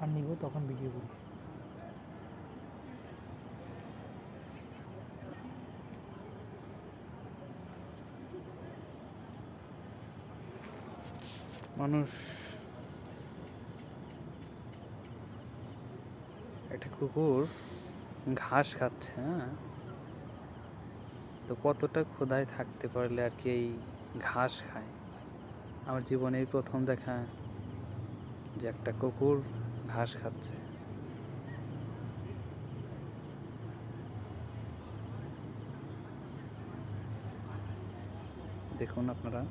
আর নিব তখন ভিডিও করিস। মানুষ একটা কুকুর ঘাস খাচ্ছে হ্যাঁ? তো কতটা ক্ষুধায় থাকতে পারলে আর কি এই ঘাস খায়? আমার জীবনে প্রথম দেখা যে একটা কুকুর ঘাস খাচ্ছে। দেখুন আপনারা।